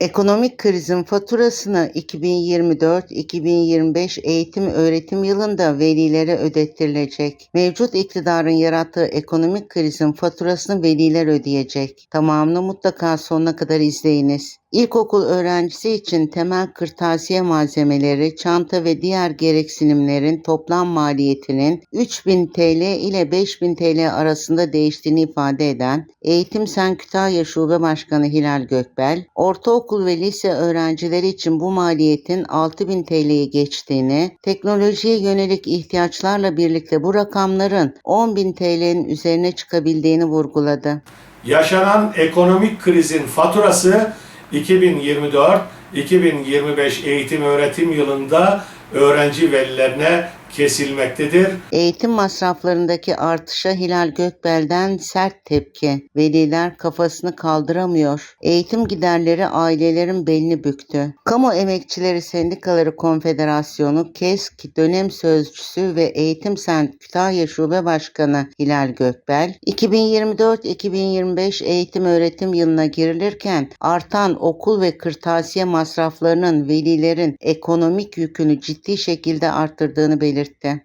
Ekonomik krizin faturasını 2024-2025 eğitim öğretim yılında velilere ödettirilecek. Mevcut iktidarın yarattığı ekonomik krizin faturasını veliler ödeyecek. Tamamını mutlaka sonuna kadar izleyiniz. İlkokul öğrencisi için temel kırtasiye malzemeleri, çanta ve diğer gereksinimlerin toplam maliyetinin 3000 TL ile 5000 TL arasında değiştiğini ifade eden Eğitim Sen Kütahya Şube Başkanı Hilal Gökbel, ortaokul ve lise öğrencileri için bu maliyetin 6000 TL'yi geçtiğini, teknolojiye yönelik ihtiyaçlarla birlikte bu rakamların 10.000 TL'nin üzerine çıkabildiğini vurguladı. Yaşanan ekonomik krizin faturası 2024-2025 eğitim öğretim yılında öğrenci velilerine kesilmektedir. Eğitim masraflarındaki artışa Hilal Gökbel'den sert tepki. Veliler kafasını kaldıramıyor. Eğitim giderleri ailelerin belini büktü. Kamu Emekçileri Sendikaları Konfederasyonu KESK dönem sözcüsü ve Eğitim Sen Kütahya Şube Başkanı Hilal Gökbel, 2024-2025 eğitim öğretim yılına girilirken artan okul ve kırtasiye masraflarının velilerin ekonomik yükünü ciddi şekilde arttırdığını belirtti.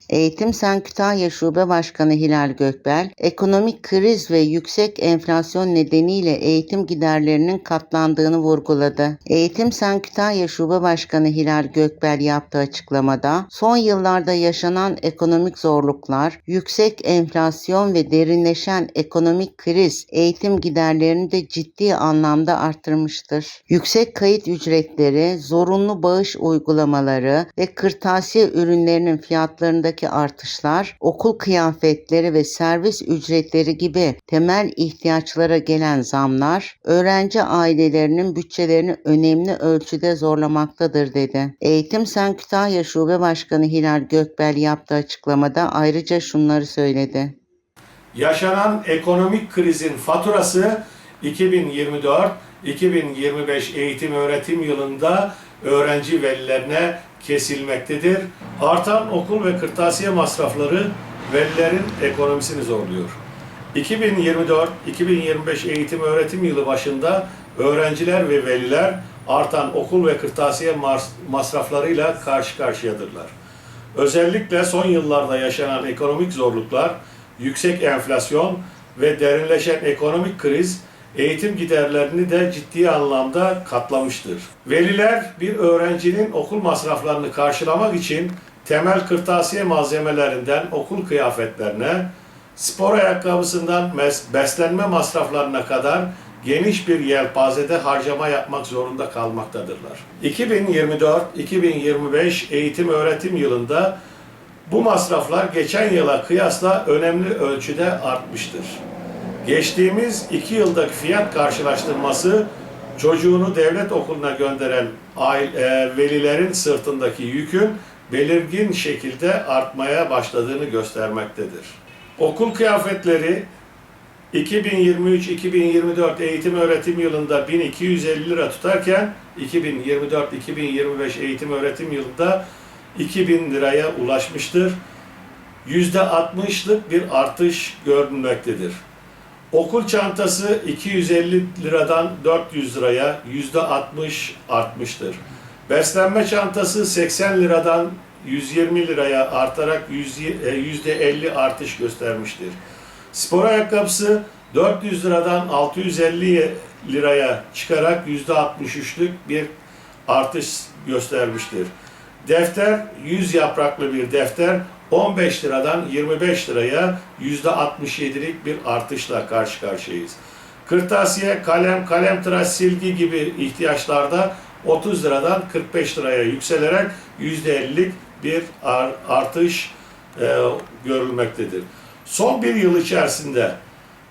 Eğitim Sen Kütahya Şube Başkanı Hilal Gökbel, ekonomik kriz ve yüksek enflasyon nedeniyle eğitim giderlerinin katlandığını vurguladı. Eğitim Sen Kütahya Şube Başkanı Hilal Gökbel yaptığı açıklamada, son yıllarda yaşanan ekonomik zorluklar, yüksek enflasyon ve derinleşen ekonomik kriz eğitim giderlerini de ciddi anlamda arttırmıştır. Yüksek kayıt ücretleri, zorunlu bağış uygulamaları ve kırtasiye ürünlerinin fiyatlarındaki artışlar, okul kıyafetleri ve servis ücretleri gibi temel ihtiyaçlara gelen zamlar, öğrenci ailelerinin bütçelerini önemli ölçüde zorlamaktadır dedi. Eğitim Sen Kütahya Şube Başkanı Hilal Gökbel yaptığı açıklamada ayrıca şunları söyledi. Yaşanan ekonomik krizin faturası 2024-2025 eğitim öğretim yılında öğrenci velilerine kesilmektedir. Artan okul ve kırtasiye masrafları velilerin ekonomisini zorluyor. 2024-2025 eğitim öğretim yılı başında öğrenciler ve veliler artan okul ve kırtasiye mas- masraflarıyla karşı karşıyadırlar. Özellikle son yıllarda yaşanan ekonomik zorluklar, yüksek enflasyon ve derinleşen ekonomik kriz eğitim giderlerini de ciddi anlamda katlamıştır. Veliler bir öğrencinin okul masraflarını karşılamak için temel kırtasiye malzemelerinden okul kıyafetlerine, spor ayakkabısından beslenme masraflarına kadar geniş bir yelpazede harcama yapmak zorunda kalmaktadırlar. 2024-2025 eğitim öğretim yılında bu masraflar geçen yıla kıyasla önemli ölçüde artmıştır. Geçtiğimiz iki yıldaki fiyat karşılaştırması çocuğunu devlet okuluna gönderen aile, e, velilerin sırtındaki yükün belirgin şekilde artmaya başladığını göstermektedir. Okul kıyafetleri 2023-2024 eğitim öğretim yılında 1250 lira tutarken 2024-2025 eğitim öğretim yılında 2000 liraya ulaşmıştır. %60'lık bir artış görülmektedir. Okul çantası 250 liradan 400 liraya %60 artmıştır. Beslenme çantası 80 liradan 120 liraya artarak %50 artış göstermiştir. Spor ayakkabısı 400 liradan 650 liraya çıkarak %63'lük bir artış göstermiştir. Defter 100 yapraklı bir defter 15 liradan 25 liraya %67'lik bir artışla karşı karşıyayız. Kırtasiye, kalem, kalem tıraş, silgi gibi ihtiyaçlarda 30 liradan 45 liraya yükselerek %50'lik bir artış e, görülmektedir. Son bir yıl içerisinde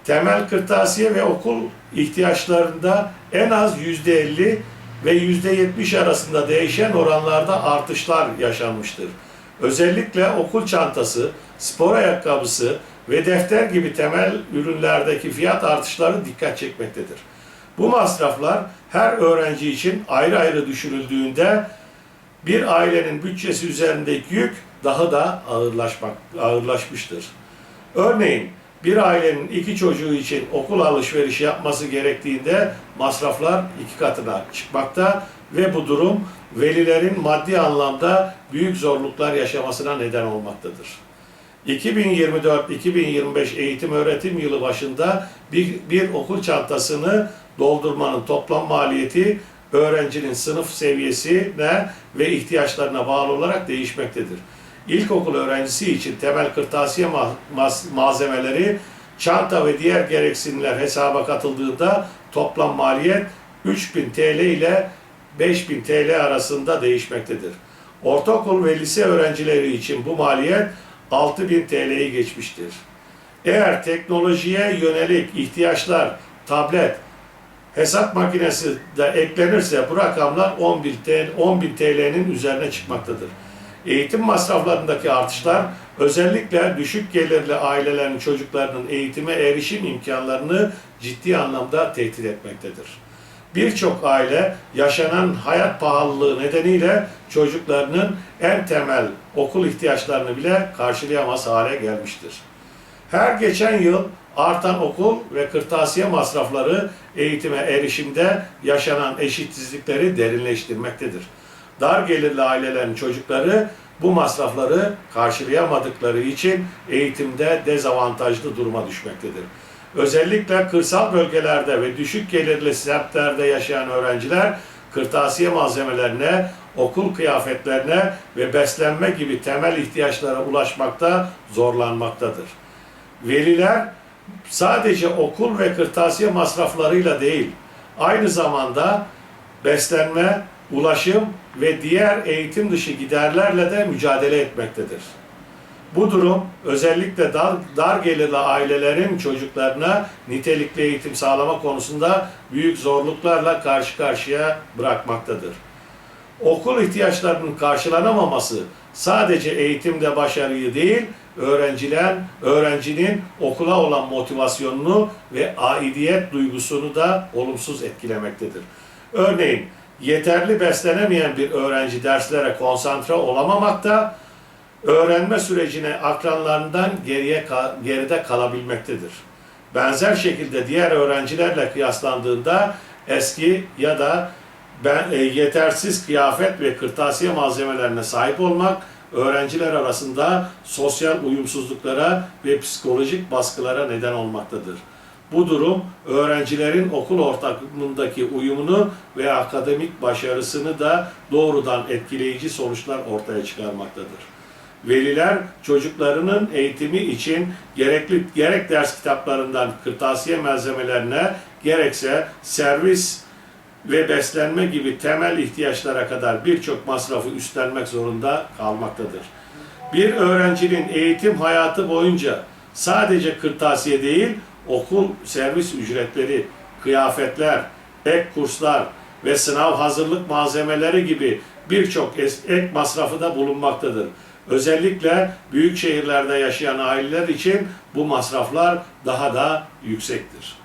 temel kırtasiye ve okul ihtiyaçlarında en az %50 ve %70 arasında değişen oranlarda artışlar yaşanmıştır. Özellikle okul çantası, spor ayakkabısı ve defter gibi temel ürünlerdeki fiyat artışları dikkat çekmektedir. Bu masraflar her öğrenci için ayrı ayrı düşünüldüğünde bir ailenin bütçesi üzerindeki yük daha da ağırlaşmak, ağırlaşmıştır. Örneğin Bir ailenin iki çocuğu için okul alışverişi yapması gerektiğinde masraflar iki katına çıkmakta ve bu durum velilerin maddi anlamda büyük zorluklar yaşamasına neden olmaktadır. 2024-2025 eğitim öğretim yılı başında bir, bir okul çantasını doldurmanın toplam maliyeti öğrencinin sınıf seviyesine ve ihtiyaçlarına bağlı olarak değişmektedir. İlkokul öğrencisi için temel kırtasiye ma- mas- malzemeleri, çanta ve diğer gereksinimler hesaba katıldığında toplam maliyet 3000 TL ile 5000 TL arasında değişmektedir. Ortaokul ve lise öğrencileri için bu maliyet 6000 TL'yi geçmiştir. Eğer teknolojiye yönelik ihtiyaçlar, tablet, hesap makinesi de eklenirse bu rakamlar 10.000 TL, 10.000 TL'nin üzerine çıkmaktadır. Eğitim masraflarındaki artışlar özellikle düşük gelirli ailelerin çocuklarının eğitime erişim imkanlarını ciddi anlamda tehdit etmektedir. Birçok aile yaşanan hayat pahalılığı nedeniyle çocuklarının en temel okul ihtiyaçlarını bile karşılayamaz hale gelmiştir. Her geçen yıl artan okul ve kırtasiye masrafları eğitime erişimde yaşanan eşitsizlikleri derinleştirmektedir. Dar gelirli ailelerin çocukları bu masrafları karşılayamadıkları için eğitimde dezavantajlı duruma düşmektedir. Özellikle kırsal bölgelerde ve düşük gelirli semtlerde yaşayan öğrenciler kırtasiye malzemelerine, okul kıyafetlerine ve beslenme gibi temel ihtiyaçlara ulaşmakta zorlanmaktadır. Veliler sadece okul ve kırtasiye masraflarıyla değil, aynı zamanda beslenme, ulaşım ve diğer eğitim dışı giderlerle de mücadele etmektedir. Bu durum özellikle dar, dar gelirli ailelerin çocuklarına nitelikli eğitim sağlama konusunda büyük zorluklarla karşı karşıya bırakmaktadır. Okul ihtiyaçlarının karşılanamaması sadece eğitimde başarıyı değil, öğrenciler, öğrencinin okula olan motivasyonunu ve aidiyet duygusunu da olumsuz etkilemektedir. Örneğin yeterli beslenemeyen bir öğrenci derslere konsantre olamamakta, öğrenme sürecine akranlarından geriye geride kalabilmektedir. Benzer şekilde diğer öğrencilerle kıyaslandığında eski ya da ben, e, yetersiz kıyafet ve kırtasiye malzemelerine sahip olmak öğrenciler arasında sosyal uyumsuzluklara ve psikolojik baskılara neden olmaktadır. Bu durum öğrencilerin okul ortamındaki uyumunu ve akademik başarısını da doğrudan etkileyici sonuçlar ortaya çıkarmaktadır. Veliler çocuklarının eğitimi için gerekli gerek ders kitaplarından kırtasiye malzemelerine gerekse servis ve beslenme gibi temel ihtiyaçlara kadar birçok masrafı üstlenmek zorunda kalmaktadır. Bir öğrencinin eğitim hayatı boyunca sadece kırtasiye değil, okul servis ücretleri, kıyafetler, ek kurslar ve sınav hazırlık malzemeleri gibi birçok ek masrafı da bulunmaktadır. Özellikle büyük şehirlerde yaşayan aileler için bu masraflar daha da yüksektir.